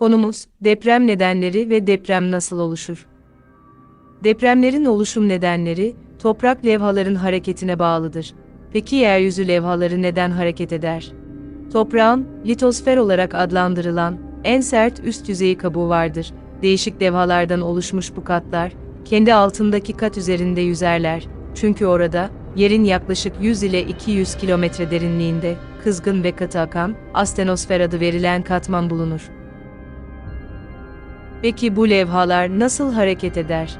Konumuz, deprem nedenleri ve deprem nasıl oluşur? Depremlerin oluşum nedenleri, toprak levhaların hareketine bağlıdır. Peki yeryüzü levhaları neden hareket eder? Toprağın, litosfer olarak adlandırılan, en sert üst yüzeyi kabuğu vardır. Değişik levhalardan oluşmuş bu katlar, kendi altındaki kat üzerinde yüzerler. Çünkü orada, yerin yaklaşık 100 ile 200 kilometre derinliğinde, kızgın ve katı akan, astenosfer adı verilen katman bulunur. Peki bu levhalar nasıl hareket eder?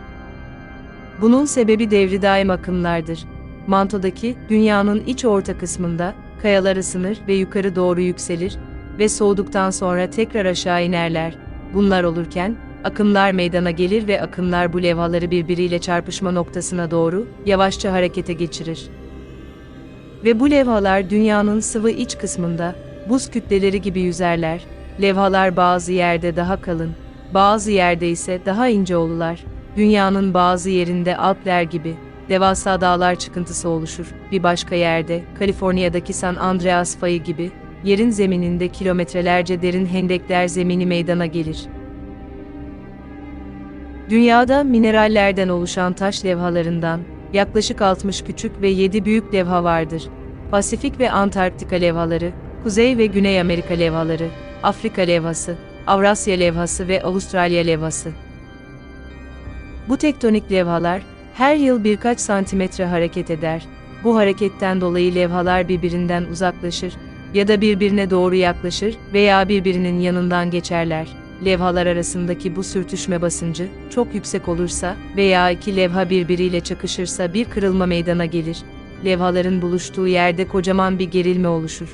Bunun sebebi devri daim akımlardır. Mantodaki, dünyanın iç orta kısmında, kayalar ısınır ve yukarı doğru yükselir ve soğuduktan sonra tekrar aşağı inerler. Bunlar olurken, akımlar meydana gelir ve akımlar bu levhaları birbiriyle çarpışma noktasına doğru yavaşça harekete geçirir. Ve bu levhalar dünyanın sıvı iç kısmında, buz kütleleri gibi yüzerler. Levhalar bazı yerde daha kalın, bazı yerde ise daha ince olurlar. Dünyanın bazı yerinde Alpler gibi devasa dağlar çıkıntısı oluşur. Bir başka yerde, Kaliforniya'daki San Andreas fayı gibi, yerin zemininde kilometrelerce derin hendekler zemini meydana gelir. Dünyada minerallerden oluşan taş levhalarından yaklaşık 60 küçük ve 7 büyük levha vardır. Pasifik ve Antarktika levhaları, Kuzey ve Güney Amerika levhaları, Afrika levhası, Avrasya levhası ve Avustralya levhası. Bu tektonik levhalar her yıl birkaç santimetre hareket eder. Bu hareketten dolayı levhalar birbirinden uzaklaşır ya da birbirine doğru yaklaşır veya birbirinin yanından geçerler. Levhalar arasındaki bu sürtüşme basıncı çok yüksek olursa veya iki levha birbiriyle çakışırsa bir kırılma meydana gelir. Levhaların buluştuğu yerde kocaman bir gerilme oluşur.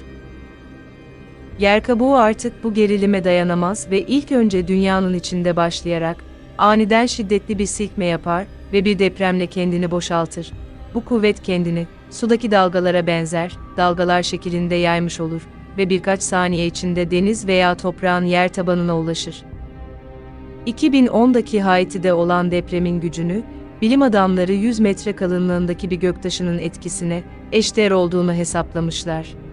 Yer kabuğu artık bu gerilime dayanamaz ve ilk önce dünyanın içinde başlayarak aniden şiddetli bir silkme yapar ve bir depremle kendini boşaltır. Bu kuvvet kendini sudaki dalgalara benzer, dalgalar şeklinde yaymış olur ve birkaç saniye içinde deniz veya toprağın yer tabanına ulaşır. 2010'daki Haiti'de olan depremin gücünü, bilim adamları 100 metre kalınlığındaki bir göktaşının etkisine eşdeğer olduğunu hesaplamışlar.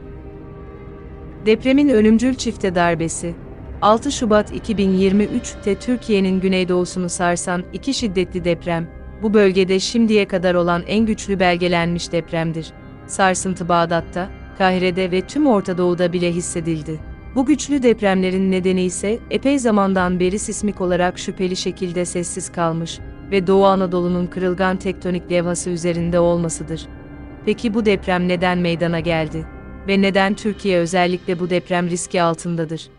Depremin ölümcül çifte darbesi, 6 Şubat 2023'te Türkiye'nin güneydoğusunu sarsan iki şiddetli deprem, bu bölgede şimdiye kadar olan en güçlü belgelenmiş depremdir. Sarsıntı Bağdat'ta, Kahire'de ve tüm Orta Doğu'da bile hissedildi. Bu güçlü depremlerin nedeni ise epey zamandan beri sismik olarak şüpheli şekilde sessiz kalmış ve Doğu Anadolu'nun kırılgan tektonik levhası üzerinde olmasıdır. Peki bu deprem neden meydana geldi? Ve neden Türkiye özellikle bu deprem riski altındadır?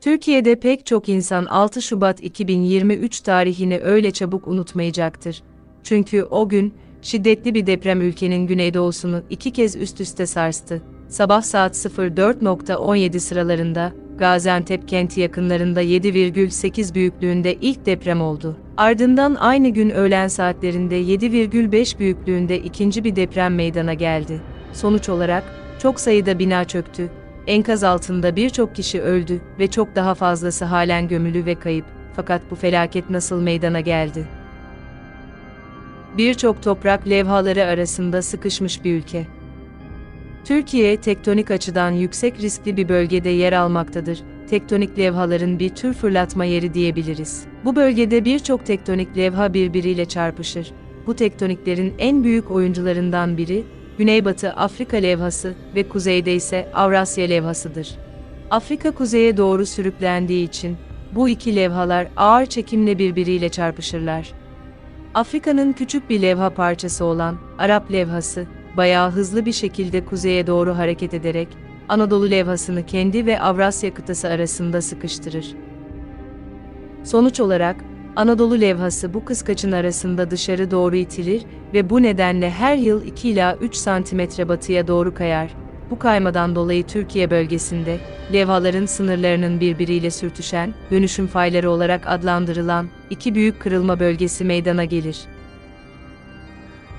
Türkiye'de pek çok insan 6 Şubat 2023 tarihini öyle çabuk unutmayacaktır. Çünkü o gün, şiddetli bir deprem ülkenin güneydoğusunu iki kez üst üste sarstı. Sabah saat 04.17 sıralarında, Gaziantep kenti yakınlarında 7,8 büyüklüğünde ilk deprem oldu. Ardından aynı gün öğlen saatlerinde 7,5 büyüklüğünde ikinci bir deprem meydana geldi. Sonuç olarak, çok sayıda bina çöktü, enkaz altında birçok kişi öldü ve çok daha fazlası halen gömülü ve kayıp. Fakat bu felaket nasıl meydana geldi? Birçok toprak levhaları arasında sıkışmış bir ülke. Türkiye tektonik açıdan yüksek riskli bir bölgede yer almaktadır. Tektonik levhaların bir tür fırlatma yeri diyebiliriz. Bu bölgede birçok tektonik levha birbiriyle çarpışır. Bu tektoniklerin en büyük oyuncularından biri Güneybatı Afrika levhası ve kuzeyde ise Avrasya levhasıdır. Afrika kuzeye doğru sürüklendiği için bu iki levhalar ağır çekimle birbiriyle çarpışırlar. Afrika'nın küçük bir levha parçası olan Arap levhası bayağı hızlı bir şekilde kuzeye doğru hareket ederek Anadolu levhasını kendi ve Avrasya kıtası arasında sıkıştırır. Sonuç olarak Anadolu levhası bu kıskaçın arasında dışarı doğru itilir ve bu nedenle her yıl 2 ila 3 santimetre batıya doğru kayar. Bu kaymadan dolayı Türkiye bölgesinde, levhaların sınırlarının birbiriyle sürtüşen, dönüşüm fayları olarak adlandırılan, iki büyük kırılma bölgesi meydana gelir.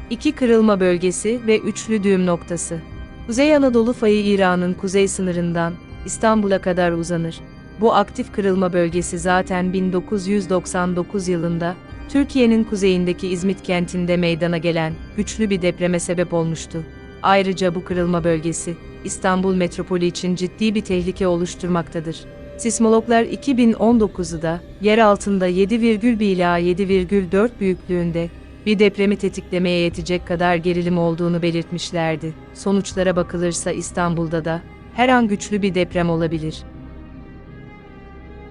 İki kırılma bölgesi ve üçlü düğüm noktası. Kuzey Anadolu fayı İran'ın kuzey sınırından, İstanbul'a kadar uzanır. Bu aktif kırılma bölgesi zaten 1999 yılında Türkiye'nin kuzeyindeki İzmit kentinde meydana gelen güçlü bir depreme sebep olmuştu. Ayrıca bu kırılma bölgesi İstanbul metropolü için ciddi bir tehlike oluşturmaktadır. Sismologlar 2019'u da yer altında 7,1 ila 7,4 büyüklüğünde bir depremi tetiklemeye yetecek kadar gerilim olduğunu belirtmişlerdi. Sonuçlara bakılırsa İstanbul'da da her an güçlü bir deprem olabilir.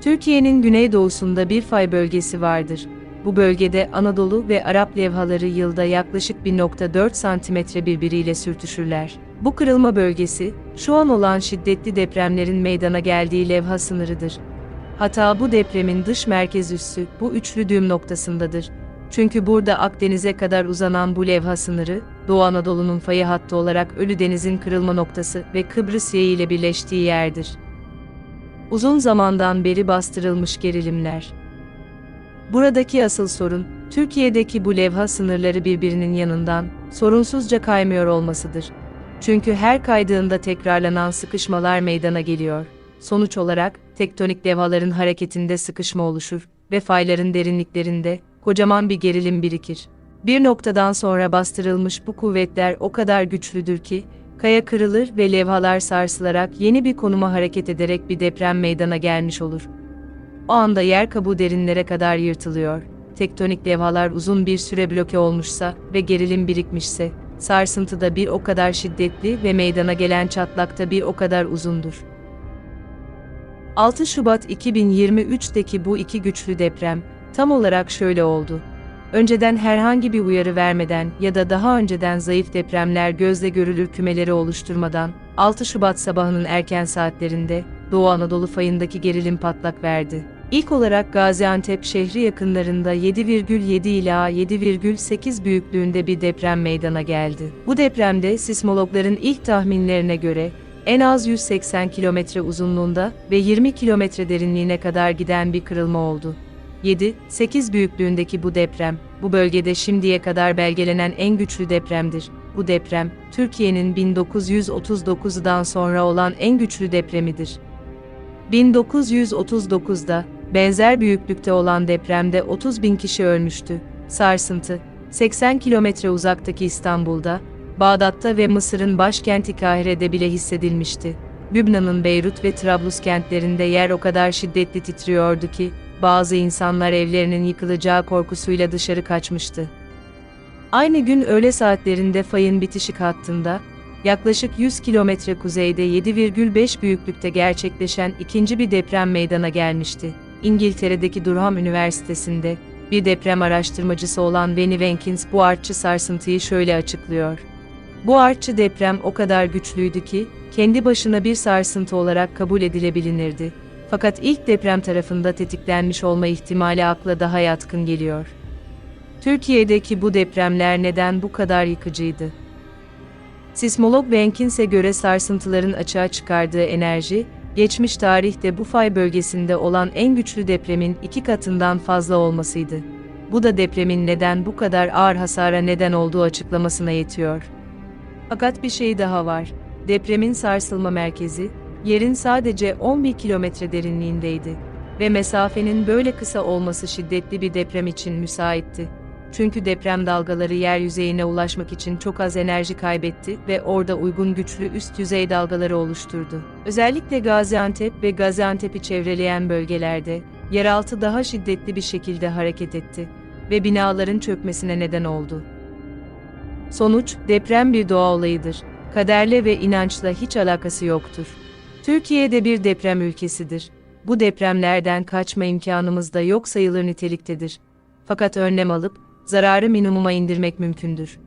Türkiye'nin güneydoğusunda bir fay bölgesi vardır. Bu bölgede Anadolu ve Arap levhaları yılda yaklaşık 1.4 santimetre birbiriyle sürtüşürler. Bu kırılma bölgesi, şu an olan şiddetli depremlerin meydana geldiği levha sınırıdır. Hatta bu depremin dış merkez üssü bu üçlü düğüm noktasındadır. Çünkü burada Akdeniz'e kadar uzanan bu levha sınırı, Doğu Anadolu'nun fayı hattı olarak Ölüdeniz'in kırılma noktası ve Kıbrıs yayı ile birleştiği yerdir. Uzun zamandan beri bastırılmış gerilimler. Buradaki asıl sorun, Türkiye'deki bu levha sınırları birbirinin yanından sorunsuzca kaymıyor olmasıdır. Çünkü her kaydığında tekrarlanan sıkışmalar meydana geliyor. Sonuç olarak tektonik levhaların hareketinde sıkışma oluşur ve fayların derinliklerinde kocaman bir gerilim birikir. Bir noktadan sonra bastırılmış bu kuvvetler o kadar güçlüdür ki kaya kırılır ve levhalar sarsılarak yeni bir konuma hareket ederek bir deprem meydana gelmiş olur. O anda yer kabuğu derinlere kadar yırtılıyor. Tektonik levhalar uzun bir süre bloke olmuşsa ve gerilim birikmişse, sarsıntı da bir o kadar şiddetli ve meydana gelen çatlak da bir o kadar uzundur. 6 Şubat 2023'teki bu iki güçlü deprem, tam olarak şöyle oldu. Önceden herhangi bir uyarı vermeden ya da daha önceden zayıf depremler gözle görülür kümeleri oluşturmadan, 6 Şubat sabahının erken saatlerinde, Doğu Anadolu fayındaki gerilim patlak verdi. İlk olarak Gaziantep şehri yakınlarında 7,7 ila 7,8 büyüklüğünde bir deprem meydana geldi. Bu depremde sismologların ilk tahminlerine göre en az 180 kilometre uzunluğunda ve 20 kilometre derinliğine kadar giden bir kırılma oldu. 7-8 büyüklüğündeki bu deprem, bu bölgede şimdiye kadar belgelenen en güçlü depremdir. Bu deprem, Türkiye'nin 1939'dan sonra olan en güçlü depremidir. 1939'da, benzer büyüklükte olan depremde 30 bin kişi ölmüştü. Sarsıntı, 80 kilometre uzaktaki İstanbul'da, Bağdat'ta ve Mısır'ın başkenti Kahire'de bile hissedilmişti. Lübnan'ın Beyrut ve Trablus kentlerinde yer o kadar şiddetli titriyordu ki, bazı insanlar evlerinin yıkılacağı korkusuyla dışarı kaçmıştı. Aynı gün öğle saatlerinde fayın bitişik hattında, yaklaşık 100 kilometre kuzeyde 7,5 büyüklükte gerçekleşen ikinci bir deprem meydana gelmişti. İngiltere'deki Durham Üniversitesi'nde, bir deprem araştırmacısı olan Benny Jenkins bu artçı sarsıntıyı şöyle açıklıyor. Bu artçı deprem o kadar güçlüydü ki, kendi başına bir sarsıntı olarak kabul edilebilinirdi. Fakat ilk deprem tarafında tetiklenmiş olma ihtimali akla daha yatkın geliyor. Türkiye'deki bu depremler neden bu kadar yıkıcıydı? Sismolog Benkins'e göre sarsıntıların açığa çıkardığı enerji, geçmiş tarihte bu fay bölgesinde olan en güçlü depremin iki katından fazla olmasıydı. Bu da depremin neden bu kadar ağır hasara neden olduğu açıklamasına yetiyor. Fakat bir şey daha var. Depremin sarsılma merkezi, yerin sadece 11 kilometre derinliğindeydi ve mesafenin böyle kısa olması şiddetli bir deprem için müsaitti. Çünkü deprem dalgaları yer yüzeyine ulaşmak için çok az enerji kaybetti ve orada uygun güçlü üst yüzey dalgaları oluşturdu. Özellikle Gaziantep ve Gaziantep'i çevreleyen bölgelerde yeraltı daha şiddetli bir şekilde hareket etti ve binaların çökmesine neden oldu. Sonuç, deprem bir doğa olayıdır. Kaderle ve inançla hiç alakası yoktur. Türkiye'de bir deprem ülkesidir. Bu depremlerden kaçma imkanımız da yok sayılır niteliktedir. Fakat önlem alıp zararı minimuma indirmek mümkündür.